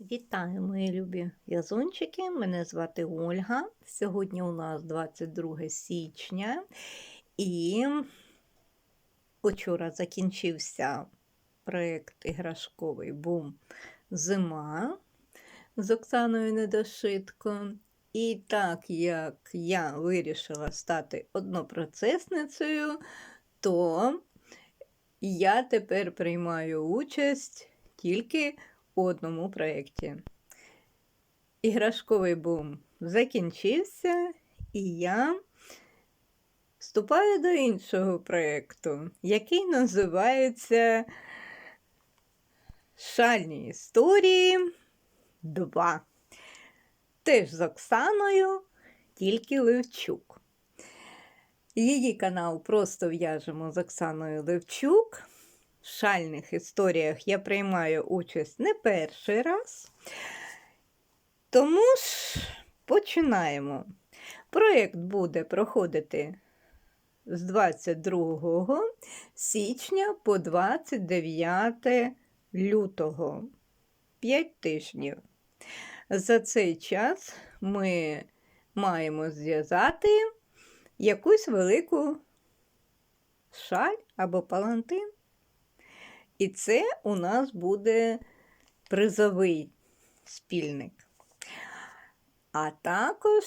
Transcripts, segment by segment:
Вітаю, мої любі в'язунчики. Мене звати Ольга. Сьогодні у нас 22 січня, і вчора закінчився проєкт іграшковий бум Зима з Оксаною Недошитко. І так як я вирішила стати однопроцесницею, то я тепер приймаю участь тільки у одному проєкті. Іграшковий бум закінчився, і я вступаю до іншого проєкту, який називається Шальні історії 2. Теж з Оксаною, тільки Левчук. Її канал просто в'яжемо з Оксаною Левчук. Шальних історіях я приймаю участь не перший раз. Тому ж починаємо. Проєкт буде проходити з 22 січня по 29 лютого. 5 тижнів. За цей час ми маємо зв'язати якусь велику шаль або палантин. І це у нас буде призовий спільник. А також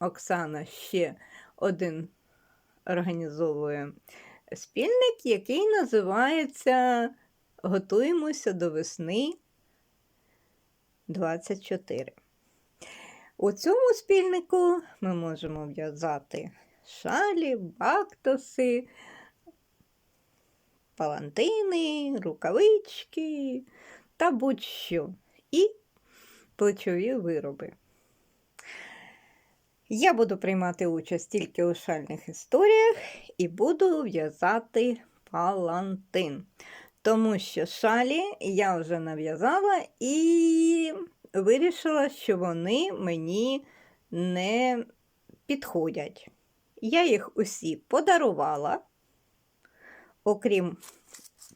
Оксана ще один організовує спільник, який називається Готуємося до весни 24. У цьому спільнику ми можемо в'язати шалі, бактоси, палантини, рукавички та будь-що. І плечові вироби. Я буду приймати участь тільки у шальних історіях і буду в'язати палантин. Тому що шалі я вже нав'язала і вирішила, що вони мені не підходять. Я їх усі подарувала, окрім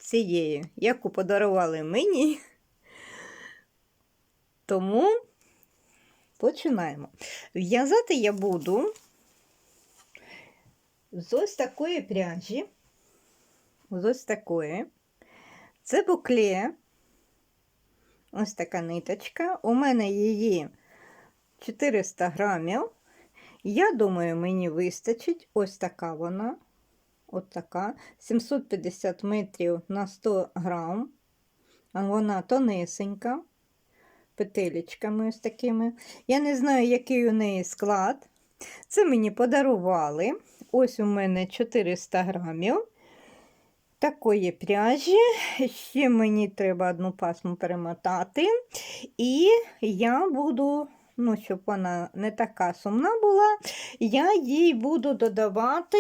цієї, яку подарували мені. Тому починаємо. В'язати я буду з ось такої пряжі. З ось такої. Це букле. Ось така ниточка. У мене її 400 грамів. Я думаю, мені вистачить ось така вона. От така. 750 метрів на 100 грам. Вона тонесенька, петелечками ось такими. Я не знаю, який у неї склад. Це мені подарували. Ось у мене 400 грамів такої пряжі. Ще мені треба одну пасму перемотати. І я буду, ну, щоб вона не така сумна була, я їй буду додавати.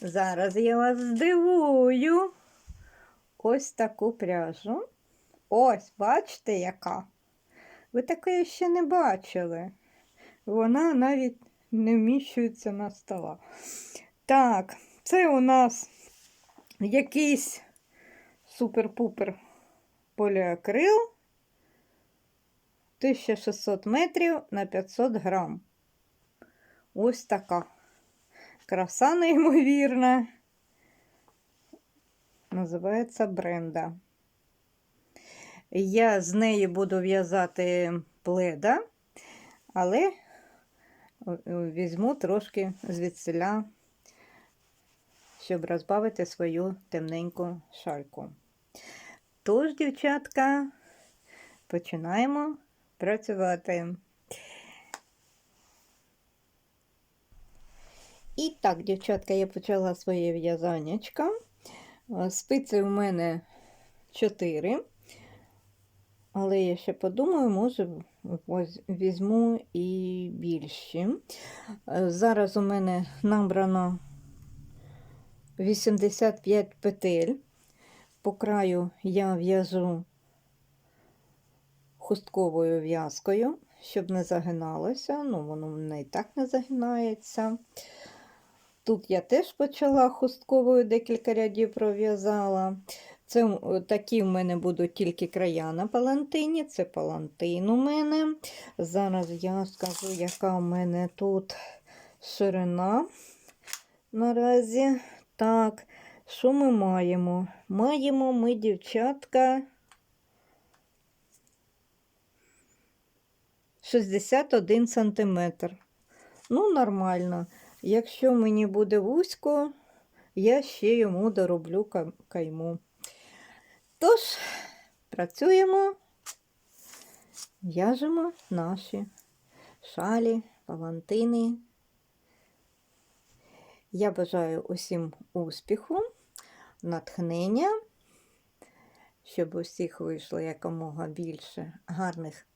Зараз я вас здивую. Ось таку пряжу. Ось, бачите, яка? Ви таке ще не бачили. Вона навіть не вміщується на стола. Так, це у нас якийсь супер-пупер поліакрил 1600 метрів на 500 грам. Ось така краса неймовірна. Називається бренда. Я з неї буду в'язати пледа, але візьму трошки звідсиля щоб розбавити свою темненьку шальку. Тож, дівчатка, починаємо працювати. І так, дівчатка, я почала своє в'язаннячко. Спиці у мене 4, але я ще подумаю, може, візьму і більші. Зараз у мене набрано 85 петель. По краю я в'яжу хустковою в'язкою, щоб не загиналося. Ну, воно мене і так не загинається. Тут я теж почала хустковою декілька рядів пров'язала. Це такі в мене будуть тільки края на палантині. Це палантин у мене. Зараз я скажу, яка у мене тут ширина наразі. Так, що ми маємо? Маємо ми, дівчатка, 61 сантиметр. Ну, нормально. Якщо мені буде вузько, я ще йому дороблю кайму. Тож, працюємо, в'яжемо наші шалі, палантини. Я бажаю усім успіху, натхнення, щоб у всіх вийшло якомога більше гарних,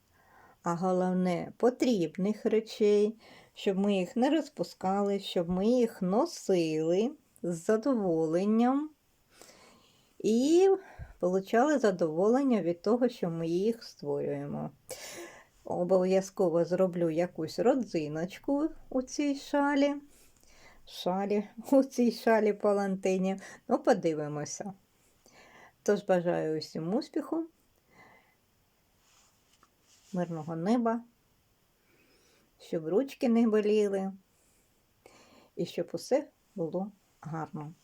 а головне потрібних речей, щоб ми їх не розпускали, щоб ми їх носили з задоволенням і получали задоволення від того, що ми їх створюємо. Обов'язково зроблю якусь родзиночку у цій шалі. Шалі, у цій шалі палантині. Ну, подивимося. Тож бажаю усім успіху, мирного неба, щоб ручки не боліли і щоб усе було гарно.